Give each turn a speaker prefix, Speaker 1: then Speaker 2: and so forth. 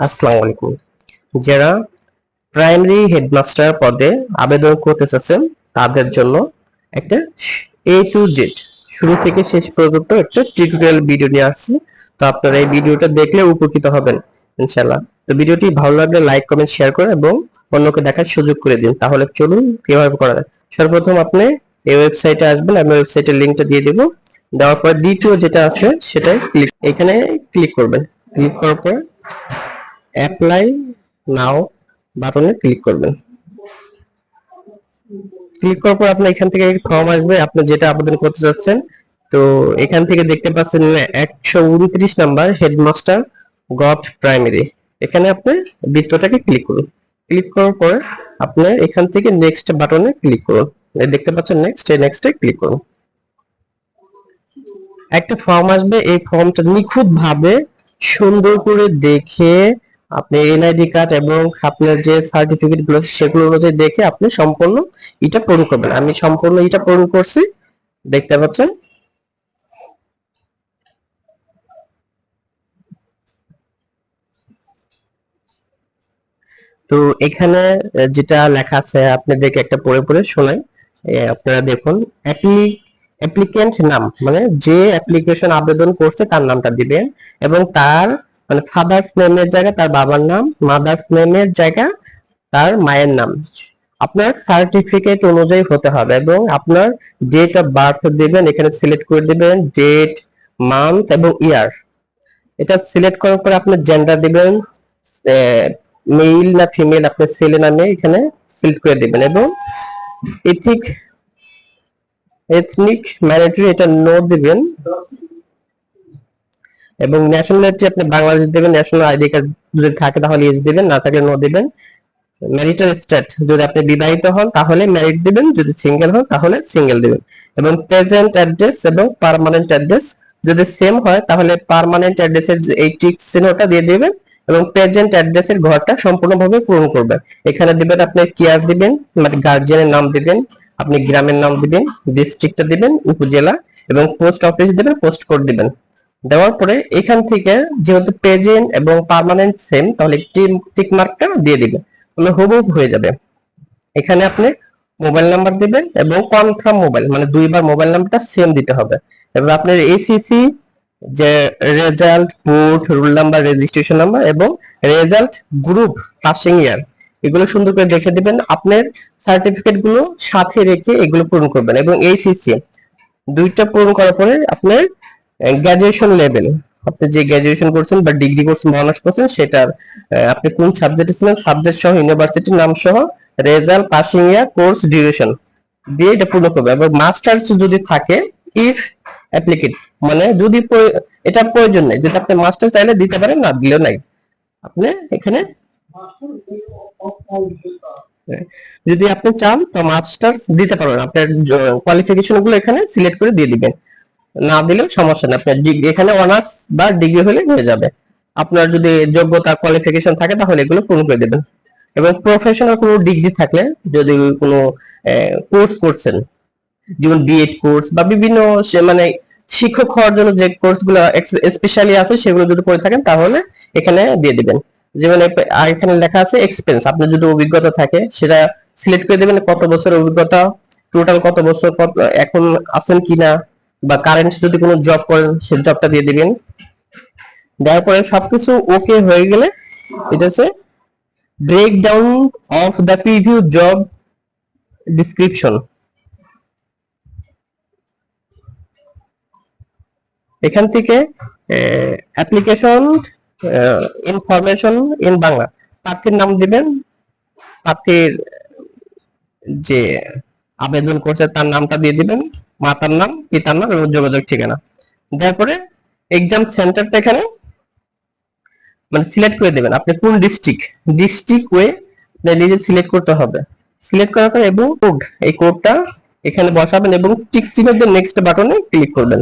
Speaker 1: আসসালামু আলাইকুম। যারা প্রাইমারি হেডমাস্টার পদে আবেদন করতে চাচ্ছেন, তাদের জন্য একটা এ টু জেড শুরু থেকে শেষ পর্যন্ত একটা টিউটোরিয়াল ভিডিও নিয়ে আসছি। তো আপনারা এই ভিডিওটা দেখলে উপকৃত হবেন, ইনশাআল্লাহ। তো ভিডিওটি ভালো লাগলে লাইক কমেন্ট শেয়ার করে এবং অন্যকে দেখার সুযোগ করে দিন। তাহলে চলুন কীভাবে করা যায়। সর্বপ্রথম আপনি এই ওয়েবসাইটে আসবেন, আমি ওয়েবসাইটের লিঙ্কটা দিয়ে দেবো। দেওয়ার পর দ্বিতীয় যেটা আছে সেটাই ক্লিক এখানে ক্লিক করবেন। ক্লিক করার পর অ্যাপ্লাই নাও বাটনে ক্লিক করবেন। ক্লিক করার পর আপনার এখান থেকে ফর্ম আসবে, আপনি যেটা আবেদন করতে চাচ্ছেন, তো এখান থেকে দেখতে পাচ্ছেন একশো উনত্রিশ নাম্বার হেডমাস্টার গভ প্রাইমারি এখানে আপনি বৃত্তটাকে ক্লিক করুন। ক্লিক করার পর আপনার এখান থেকে নেক্সট বাটনে ক্লিক করুন। দেখতে পাচ্ছেন নেক্সট এই নেক্সটে ক্লিক করুন। একটা ফর্ম আসবে, এই ফর্মটা নিখুঁত ভাবে সুন্দর করে দেখে আপনি এনআইডি কার্ড এবং আপনার যে সার্টিফিকেটগুলো সেগুলো অনুযায়ী দেখে আপনি সম্পূর্ণ এটা পূরণ করবেন। আমি সম্পূর্ণ এটা পূরণ করছি। দেখতে পাচ্ছেন? তো এখানে যেটা লেখা আছে আপনি দেখে একটা পড়ে পড়ে শোনাই। আপনারা দেখুন অ্যাপ্লিকেন্ট নাম মানে যে অ্যাপ্লিকেশন আবেদন করছে, তার নামটা দিবেন এবং তার মানে ফাদার্স নেমের জায়গায় তার বাবার নাম মাদার্স নেমের জায়গা, তার মায়ের নাম। আপনার সার্টিফিকেট অনুযায়ী হতে হবে এবং আপনার ডেট অফ বার্থ দিবেন, এখানে সিলেক্ট করে দিবেন ডেট মান্থ এবং ইয়ার এটা সিলেক্ট করার পরে আপনার জেন্ডার দিবেন মেল না ফিমেল আপনি ছেলে নামে এখানে সিলেক্ট করে দিবেন এবং এথিক এথনিক ম্যানিটরি এটা নো দিবেন। এবং ন্যাশনালিটি আপনি বাংলাদেশ দিবেন ন্যাশনাল আইডি কার্ড যদি থাকে তাহলে ইয়েস দিবেন, না থাকলে নো দিবেন। ম্যারিটাল স্টেট যদি আপনি বিবাহিত হন, তাহলে ম্যারিড দিবেন। যদি সিঙ্গেল হন, তাহলে সিঙ্গেল দিবেন। এবং প্রেজেন্ট অ্যাড্রেস এবং পার্মানেন্ট অ্যাড্রেস যদি সেম হয়, তাহলে পার্মানেন্ট অ্যাড্রেসের এই টিক চিহ্নটা দিয়ে দিবেন এবং প্রেজেন্ট অ্যাড্রেসের ঘরটা সম্পূর্ণভাবে পূরণ করবেন। এখানে দিবেন, আপনি কেয়ার দিবেন মানে গার্জিয়ানের নাম দিবেন, আপনি গ্রামের নাম দিবেন ডিস্ট্রিক্টটা দিবেন, উপজেলা এবং পোস্ট অফিস দিবেন পোস্ট কোড দিবেন। দেওয়ার পরে এখান থেকে যেহেতু প্রেজেন্ট এবং পার্মানেন্ট সেম তাহলে টিক মার্কটা দিয়ে দিবেন তাহলে হুবহু হয়ে যাবে। এখানে আপনি মোবাইল নাম্বার দিবেন এবং কনফার্ম মোবাইল মানে দুইবার মোবাইল নাম্বারটা সেম দিতে হবে। এবার আপনার এসিসি যে result board roll number registration number এবং রেজাল্ট গ্রুপ পাসিং ইয়ার এগুলো সুন্দর করে রেখে দিবেন। আপনার সার্টিফিকেটগুলো সাথে রেখে এগুলো পূরণ করবেন এবং এইচএসসি দুইটা পূরণ করার পরে আপনার গ্র্যাজুয়েশন লেভেল আপনি যে গ্র্যাজুয়েশন করছেন বা ডিগ্রি করছেন বা অনার্স করছেন, সেটার আপনি কোন সাবজেক্টে ছিলেন সাবজেক্ট সহ ইউনিভার্সিটির নাম সহ result passing year course duration দিয়ে এটা পূর্ণ করবে। এবং মাস্টার্স যদি থাকে ইফ অ্যাপ্লিকেট মানে যদি এটা প্রয়োজন নেই। যদি আপনি মাস্টার চাইলে দিতে পারেন, না দিলেও নাই। আপনি এখানে যদি আপনি চান, তো মাস্টার্স দিতে পারবেন। আপনার কোয়ালিফিকেশনগুলো এখানে সিলেক্ট করে দিয়ে দিবেন। না দিলেও সমস্যা নেই। আপনার ডিগ্রি এখানে অনার্স বা ডিগ্রি হলে হয়ে যাবে। আপনার যদি যোগ্যতা কোয়ালিফিকেশন থাকে, তাহলে এগুলো পূরণ করে দেবেন। এবং প্রফেশনাল কোনো ডিগ্রি থাকলে, যদি কোনো কোর্স করছেন, যেমন বিএড কোর্স বা বিভিন্ন মানে শিক্ষক হওয়ার জন্য যে কোর্সগুলো স্পেশালি আছে, সেগুলো যদি করে থাকেন, তাহলে এখানে দিয়ে দিবেন। যেমন এখানে লেখা আছে এক্সপেন্স আপনার যদি অভিজ্ঞতা থাকে, সেটা সিলেক্ট করে দেবেন, কত বছরের অভিজ্ঞতা টোটাল কত বছর এখন আছেন কিনা বা কারেন্ট যদি কোনো জব করেন সে জবটা দিয়ে দিবেন। দেওয়ার পরে সবকিছু ওকে হয়ে গেলে এটা হচ্ছে breakdown of the preview job description এখান থেকে অ্যাপ্লিকেশন ইনফরমেশন ইন বাংলা। প্রার্থীর নাম দিবেন। প্রার্থীর যে আবেদন করছে, তার নামটা দিয়ে দিবেন। মাতার নাম, পিতার নাম এবং যোগাযোগ ঠিকানা। তারপরে এক্সাম সেন্টারটা এখানে মানে সিলেক্ট করে দেবেন। আপনি কোন ডিস্ট্রিক্ট ডিস্ট্রিক্ট ওয়ে নিজে সিলেক্ট করতে হবে। সিলেক্ট করার পরে এবং কোড এই কোডটা এখানে বসাবেন এবং টিক চিহ্ন দিয়ে নেক্সট বাটনে ক্লিক করবেন।